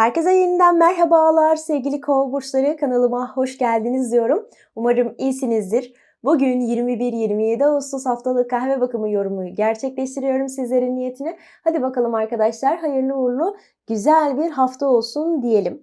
Herkese yeniden merhabalar sevgili kova burçları kanalıma hoş geldiniz diyorum. Umarım iyisinizdir. Bugün 21-27 Ağustos haftalık kahve bakımı yorumu gerçekleştiriyorum sizlerin niyetine. Hadi bakalım arkadaşlar hayırlı uğurlu güzel bir hafta olsun diyelim.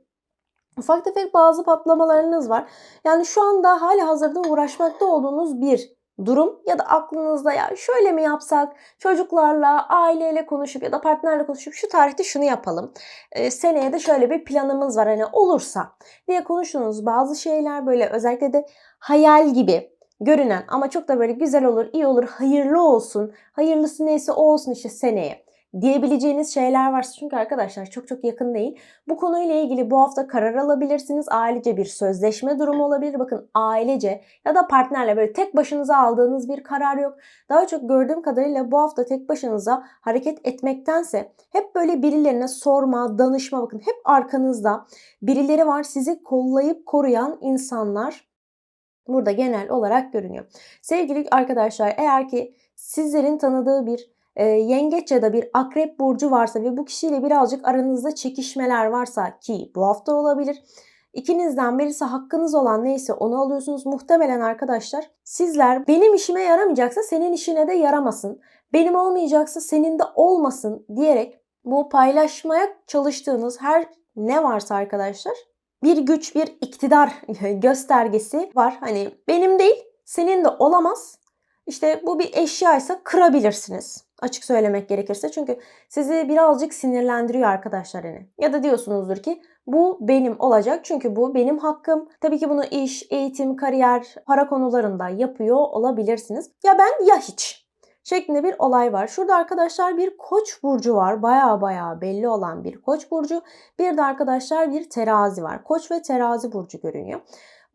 Ufak tefek bazı patlamalarınız var. Yani şu anda hala hazırda uğraşmakta olduğunuz bir durum ya da aklınızda ya şöyle mi yapsak? Çocuklarla aileyle konuşup ya da partnerle konuşup şu tarihte şunu yapalım. E, seneye de şöyle bir planımız var hani olursa. diye konuştuğunuz bazı şeyler böyle özellikle de hayal gibi görünen ama çok da böyle güzel olur iyi olur hayırlı olsun. Hayırlısı neyse o olsun işte seneye diyebileceğiniz şeyler varsa çünkü arkadaşlar çok çok yakın değil. Bu konuyla ilgili bu hafta karar alabilirsiniz. Ailece bir sözleşme durumu olabilir. Bakın ailece ya da partnerle böyle tek başınıza aldığınız bir karar yok. Daha çok gördüğüm kadarıyla bu hafta tek başınıza hareket etmektense hep böyle birilerine sorma, danışma bakın hep arkanızda birileri var sizi kollayıp koruyan insanlar burada genel olarak görünüyor. Sevgili arkadaşlar eğer ki sizlerin tanıdığı bir e, yengeç ya da bir akrep burcu varsa ve bu kişiyle birazcık aranızda çekişmeler varsa ki bu hafta olabilir. İkinizden birisi hakkınız olan neyse onu alıyorsunuz. Muhtemelen arkadaşlar sizler benim işime yaramayacaksa senin işine de yaramasın. Benim olmayacaksa senin de olmasın diyerek bu paylaşmaya çalıştığınız her ne varsa arkadaşlar bir güç, bir iktidar göstergesi var. Hani benim değil, senin de olamaz. İşte bu bir eşyaysa kırabilirsiniz. Açık söylemek gerekirse. Çünkü sizi birazcık sinirlendiriyor arkadaşlar hani. Ya da diyorsunuzdur ki bu benim olacak çünkü bu benim hakkım. Tabii ki bunu iş, eğitim, kariyer, para konularında yapıyor olabilirsiniz. Ya ben ya hiç şeklinde bir olay var. Şurada arkadaşlar bir koç burcu var. Baya baya belli olan bir koç burcu. Bir de arkadaşlar bir terazi var. Koç ve terazi burcu görünüyor.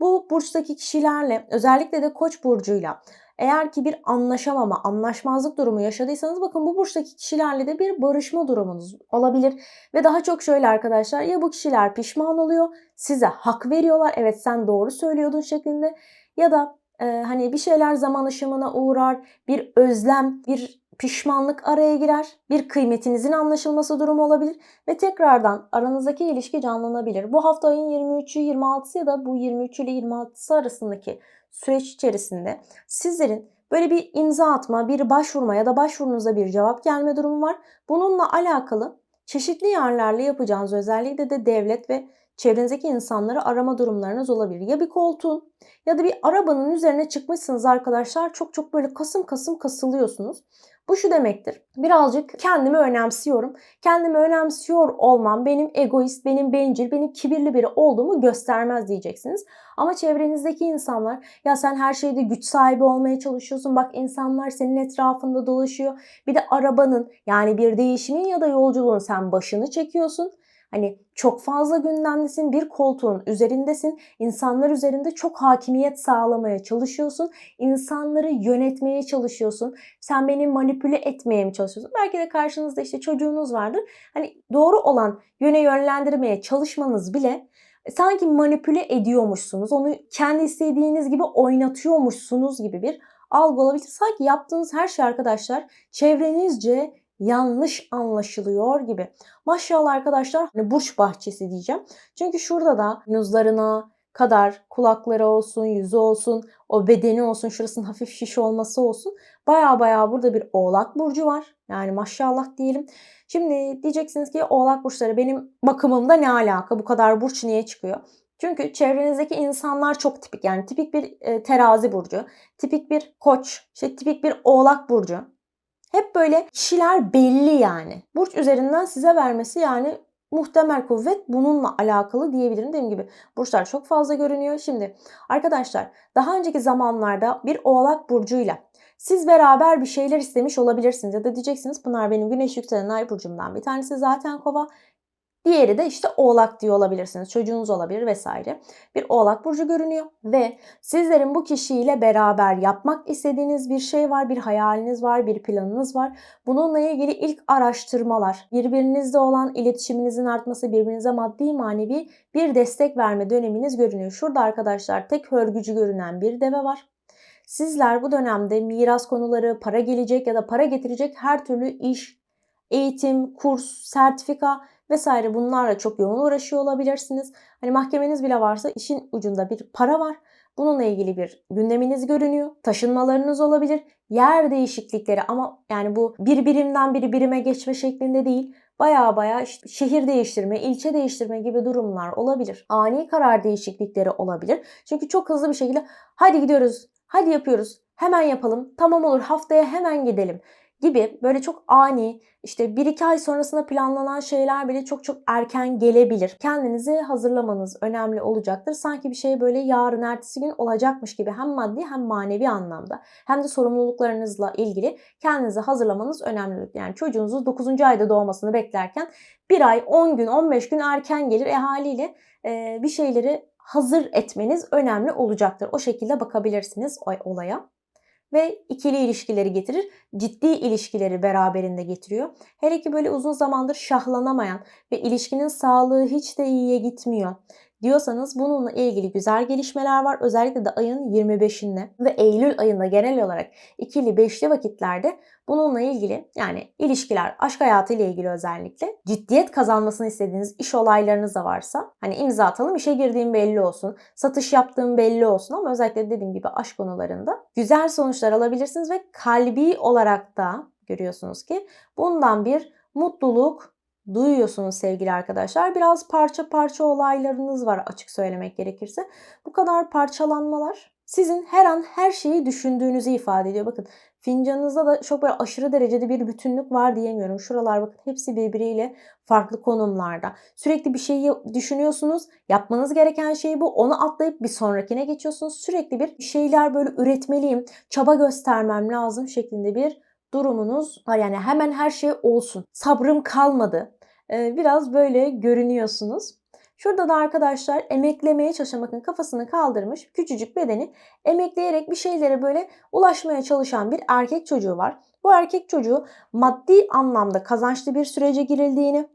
Bu burçtaki kişilerle özellikle de koç burcuyla eğer ki bir anlaşamama, anlaşmazlık durumu yaşadıysanız bakın bu burçtaki kişilerle de bir barışma durumunuz olabilir. Ve daha çok şöyle arkadaşlar ya bu kişiler pişman oluyor, size hak veriyorlar. Evet sen doğru söylüyordun şeklinde. Ya da e, hani bir şeyler zaman aşımına uğrar, bir özlem, bir pişmanlık araya girer, bir kıymetinizin anlaşılması durumu olabilir ve tekrardan aranızdaki ilişki canlanabilir. Bu hafta ayın 23'ü 26'sı ya da bu 23 ile 26'sı arasındaki süreç içerisinde sizlerin böyle bir imza atma, bir başvurma ya da başvurunuza bir cevap gelme durumu var. Bununla alakalı çeşitli yerlerle yapacağınız özellikle de devlet ve çevrenizdeki insanları arama durumlarınız olabilir. Ya bir koltuğun ya da bir arabanın üzerine çıkmışsınız arkadaşlar çok çok böyle kasım kasım kasılıyorsunuz. Bu şu demektir. Birazcık kendimi önemsiyorum. Kendimi önemsiyor olmam benim egoist, benim bencil, benim kibirli biri olduğumu göstermez diyeceksiniz. Ama çevrenizdeki insanlar ya sen her şeyde güç sahibi olmaya çalışıyorsun. Bak insanlar senin etrafında dolaşıyor. Bir de arabanın yani bir değişimin ya da yolculuğun sen başını çekiyorsun. Hani çok fazla gündemdesin, bir koltuğun üzerindesin. İnsanlar üzerinde çok hakimiyet sağlamaya çalışıyorsun. İnsanları yönetmeye çalışıyorsun. Sen beni manipüle etmeye mi çalışıyorsun? Belki de karşınızda işte çocuğunuz vardır. Hani doğru olan yöne yönlendirmeye çalışmanız bile sanki manipüle ediyormuşsunuz. Onu kendi istediğiniz gibi oynatıyormuşsunuz gibi bir algı olabilir. Sanki yaptığınız her şey arkadaşlar çevrenizce yanlış anlaşılıyor gibi. Maşallah arkadaşlar hani burç bahçesi diyeceğim. Çünkü şurada da nüzlarına kadar kulakları olsun, yüzü olsun, o bedeni olsun, şurasının hafif şiş olması olsun. Baya baya burada bir oğlak burcu var. Yani maşallah diyelim. Şimdi diyeceksiniz ki oğlak burçları benim bakımımda ne alaka? Bu kadar burç niye çıkıyor? Çünkü çevrenizdeki insanlar çok tipik. Yani tipik bir e, terazi burcu, tipik bir koç, işte tipik bir oğlak burcu. Hep böyle kişiler belli yani. Burç üzerinden size vermesi yani muhtemel kuvvet bununla alakalı diyebilirim. Dediğim gibi burçlar çok fazla görünüyor. Şimdi arkadaşlar daha önceki zamanlarda bir oğlak burcuyla siz beraber bir şeyler istemiş olabilirsiniz. Ya da diyeceksiniz Pınar benim güneş yükselen ay burcumdan bir tanesi zaten kova. Diğeri de işte oğlak diye olabilirsiniz. Çocuğunuz olabilir vesaire. Bir oğlak burcu görünüyor ve sizlerin bu kişiyle beraber yapmak istediğiniz bir şey var, bir hayaliniz var, bir planınız var. Bununla ilgili ilk araştırmalar, birbirinizle olan iletişiminizin artması, birbirinize maddi manevi bir destek verme döneminiz görünüyor. Şurada arkadaşlar tek hörgücü görünen bir deve var. Sizler bu dönemde miras konuları, para gelecek ya da para getirecek her türlü iş, eğitim, kurs, sertifika vesaire bunlarla çok yoğun uğraşıyor olabilirsiniz. Hani mahkemeniz bile varsa işin ucunda bir para var. Bununla ilgili bir gündeminiz görünüyor. Taşınmalarınız olabilir. Yer değişiklikleri ama yani bu bir birimden bir birime geçme şeklinde değil. Baya baya işte şehir değiştirme, ilçe değiştirme gibi durumlar olabilir. Ani karar değişiklikleri olabilir. Çünkü çok hızlı bir şekilde hadi gidiyoruz, hadi yapıyoruz, hemen yapalım, tamam olur haftaya hemen gidelim gibi böyle çok ani işte 1-2 ay sonrasında planlanan şeyler bile çok çok erken gelebilir. Kendinizi hazırlamanız önemli olacaktır. Sanki bir şey böyle yarın ertesi gün olacakmış gibi hem maddi hem manevi anlamda hem de sorumluluklarınızla ilgili kendinizi hazırlamanız önemli. Yani çocuğunuzun 9. ayda doğmasını beklerken bir ay 10 gün 15 gün erken gelir. E haliyle e, bir şeyleri hazır etmeniz önemli olacaktır. O şekilde bakabilirsiniz olaya ve ikili ilişkileri getirir. Ciddi ilişkileri beraberinde getiriyor. Her iki böyle uzun zamandır şahlanamayan ve ilişkinin sağlığı hiç de iyiye gitmiyor diyorsanız bununla ilgili güzel gelişmeler var. Özellikle de ayın 25'inde ve Eylül ayında genel olarak ikili beşli vakitlerde bununla ilgili yani ilişkiler, aşk hayatı ile ilgili özellikle ciddiyet kazanmasını istediğiniz iş olaylarınız da varsa hani imza atalım işe girdiğim belli olsun, satış yaptığım belli olsun ama özellikle dediğim gibi aşk konularında güzel sonuçlar alabilirsiniz ve kalbi olarak da görüyorsunuz ki bundan bir mutluluk, duyuyorsunuz sevgili arkadaşlar. Biraz parça parça olaylarınız var açık söylemek gerekirse. Bu kadar parçalanmalar sizin her an her şeyi düşündüğünüzü ifade ediyor. Bakın fincanınızda da çok böyle aşırı derecede bir bütünlük var diyemiyorum. Şuralar bakın hepsi birbiriyle farklı konumlarda. Sürekli bir şeyi düşünüyorsunuz. Yapmanız gereken şey bu. Onu atlayıp bir sonrakine geçiyorsunuz. Sürekli bir şeyler böyle üretmeliyim, çaba göstermem lazım şeklinde bir durumunuz var. Yani hemen her şey olsun. Sabrım kalmadı. Ee, biraz böyle görünüyorsunuz. Şurada da arkadaşlar emeklemeye çalışan bakın kafasını kaldırmış küçücük bedeni emekleyerek bir şeylere böyle ulaşmaya çalışan bir erkek çocuğu var. Bu erkek çocuğu maddi anlamda kazançlı bir sürece girildiğini,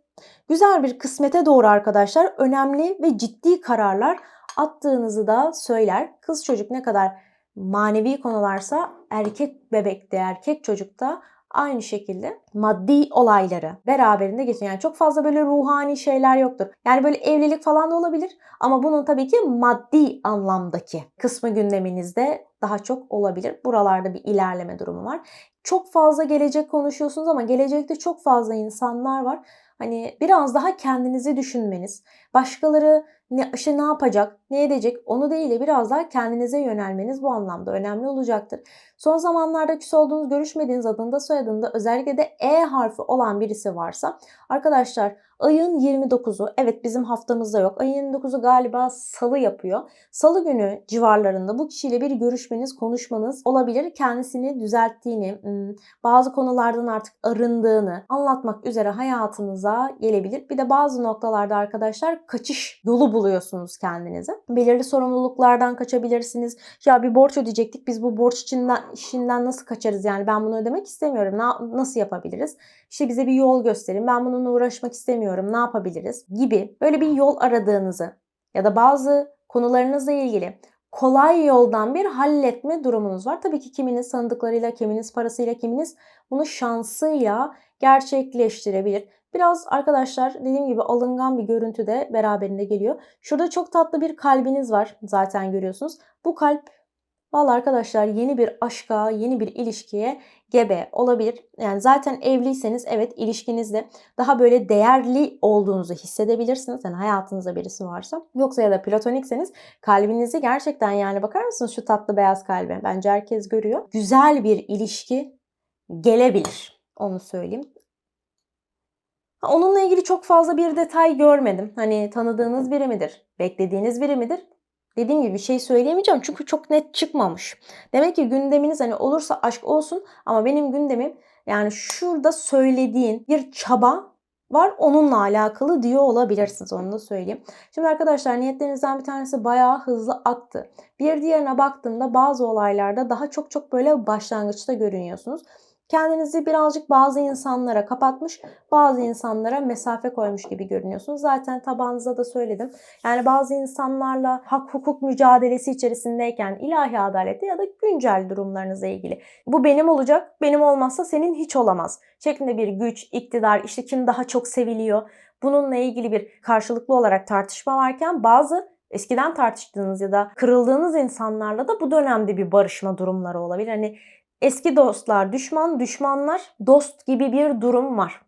güzel bir kısmete doğru arkadaşlar önemli ve ciddi kararlar attığınızı da söyler. Kız çocuk ne kadar manevi konularsa erkek bebekte, erkek çocukta aynı şekilde maddi olayları beraberinde getiriyor. Yani çok fazla böyle ruhani şeyler yoktur. Yani böyle evlilik falan da olabilir ama bunun tabii ki maddi anlamdaki kısmı gündeminizde daha çok olabilir. Buralarda bir ilerleme durumu var. Çok fazla gelecek konuşuyorsunuz ama gelecekte çok fazla insanlar var. Hani biraz daha kendinizi düşünmeniz, başkaları ne, işte ne yapacak, ne edecek onu değil de biraz daha kendinize yönelmeniz bu anlamda önemli olacaktır. Son zamanlarda küs olduğunuz, görüşmediğiniz adında soyadında özellikle de E harfi olan birisi varsa arkadaşlar ayın 29'u evet bizim haftamızda yok. Ayın 29'u galiba salı yapıyor. Salı günü civarlarında bu kişiyle bir görüşmeniz, konuşmanız olabilir. Kendisini düzelttiğini, bazı konulardan artık arındığını anlatmak üzere hayatınıza gelebilir. Bir de bazı noktalarda arkadaşlar kaçış yolu buluyorsunuz kendinize. Belirli sorumluluklardan kaçabilirsiniz. Ya bir borç ödeyecektik biz bu borç içinden işinden nasıl kaçarız yani ben bunu ödemek istemiyorum. Na, nasıl yapabiliriz? İşte bize bir yol gösterin. Ben bununla uğraşmak istemiyorum. Ne yapabiliriz? Gibi böyle bir yol aradığınızı ya da bazı konularınızla ilgili kolay yoldan bir halletme durumunuz var. Tabii ki kiminiz sandıklarıyla, kiminiz parasıyla, kiminiz bunu şansıyla gerçekleştirebilir. Biraz arkadaşlar dediğim gibi alıngan bir görüntü de beraberinde geliyor. Şurada çok tatlı bir kalbiniz var zaten görüyorsunuz. Bu kalp Valla arkadaşlar yeni bir aşka, yeni bir ilişkiye gebe olabilir. Yani zaten evliyseniz evet ilişkinizde daha böyle değerli olduğunuzu hissedebilirsiniz. Yani hayatınızda birisi varsa. Yoksa ya da platonikseniz kalbinizi gerçekten yani bakar mısınız şu tatlı beyaz kalbe? Bence herkes görüyor. Güzel bir ilişki gelebilir. Onu söyleyeyim. Onunla ilgili çok fazla bir detay görmedim. Hani tanıdığınız biri midir? Beklediğiniz biri midir? Dediğim gibi bir şey söyleyemeyeceğim çünkü çok net çıkmamış. Demek ki gündeminiz hani olursa aşk olsun ama benim gündemim yani şurada söylediğin bir çaba var onunla alakalı diyor olabilirsiniz onu da söyleyeyim. Şimdi arkadaşlar niyetlerinizden bir tanesi bayağı hızlı aktı. Bir diğerine baktığımda bazı olaylarda daha çok çok böyle başlangıçta görünüyorsunuz. Kendinizi birazcık bazı insanlara kapatmış, bazı insanlara mesafe koymuş gibi görünüyorsunuz. Zaten tabağınıza da söyledim. Yani bazı insanlarla hak hukuk mücadelesi içerisindeyken ilahi adalette ya da güncel durumlarınızla ilgili. Bu benim olacak, benim olmazsa senin hiç olamaz. Şeklinde bir güç, iktidar, işte kim daha çok seviliyor. bununla ilgili bir karşılıklı olarak tartışma varken bazı eskiden tartıştığınız ya da kırıldığınız insanlarla da bu dönemde bir barışma durumları olabilir. Hani eski dostlar düşman, düşmanlar dost gibi bir durum var.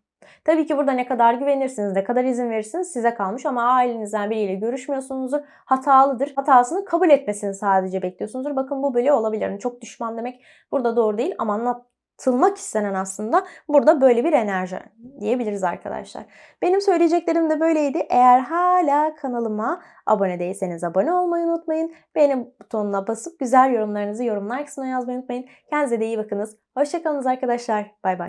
Tabii ki burada ne kadar güvenirsiniz, ne kadar izin verirsiniz size kalmış ama ailenizden biriyle görüşmüyorsunuzdur. Hatalıdır. Hatasını kabul etmesini sadece bekliyorsunuzdur. Bakın bu böyle olabilir. Yani çok düşman demek burada doğru değil ama anlatılmak istenen aslında burada böyle bir enerji diyebiliriz arkadaşlar. Benim söyleyeceklerim de böyleydi. Eğer hala kanalıma abone değilseniz abone olmayı unutmayın. Beğeni butonuna basıp güzel yorumlarınızı yorumlar kısmına yazmayı unutmayın. Kendinize de iyi bakınız. Hoşçakalınız arkadaşlar. Bay bay.